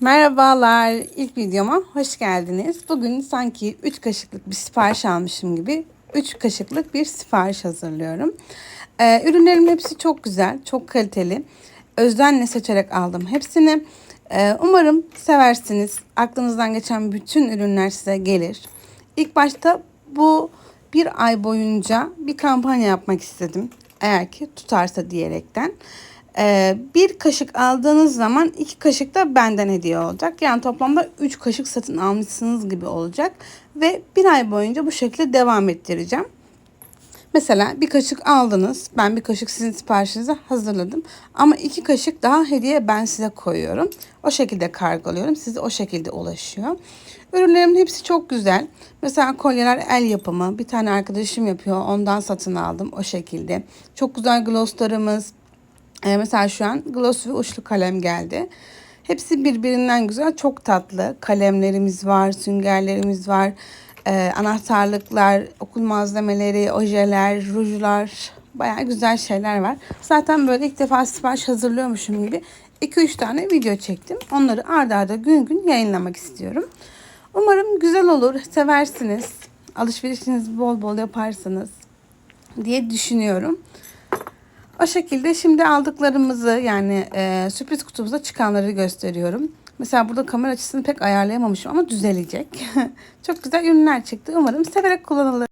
Merhabalar, ilk videoma hoş geldiniz. Bugün sanki 3 kaşıklık bir sipariş almışım gibi 3 kaşıklık bir sipariş hazırlıyorum. Ee, ürünlerim hepsi çok güzel, çok kaliteli. Özdenle seçerek aldım hepsini. Ee, umarım seversiniz. Aklınızdan geçen bütün ürünler size gelir. İlk başta bu bir ay boyunca bir kampanya yapmak istedim. Eğer ki tutarsa diyerekten. Ee, bir kaşık aldığınız zaman iki kaşık da benden hediye olacak. Yani toplamda üç kaşık satın almışsınız gibi olacak. Ve bir ay boyunca bu şekilde devam ettireceğim. Mesela bir kaşık aldınız. Ben bir kaşık sizin siparişinize hazırladım. Ama iki kaşık daha hediye ben size koyuyorum. O şekilde kargoluyorum. Size o şekilde ulaşıyor. Ürünlerimin hepsi çok güzel. Mesela kolyeler el yapımı. Bir tane arkadaşım yapıyor. Ondan satın aldım o şekilde. Çok güzel glosslarımız. Ee, mesela şu an gloss ve uçlu kalem geldi. Hepsi birbirinden güzel. Çok tatlı. Kalemlerimiz var, süngerlerimiz var. Ee, anahtarlıklar, okul malzemeleri, ojeler, rujlar. Bayağı güzel şeyler var. Zaten böyle ilk defa sipariş hazırlıyormuşum gibi 2-3 tane video çektim. Onları ardarda arda gün gün yayınlamak istiyorum. Umarım güzel olur, seversiniz. Alışverişinizi bol bol yaparsınız diye düşünüyorum. O şekilde şimdi aldıklarımızı yani e, sürpriz kutumuza çıkanları gösteriyorum. Mesela burada kamera açısını pek ayarlayamamışım ama düzelecek. Çok güzel ürünler çıktı. Umarım severek kullanılır.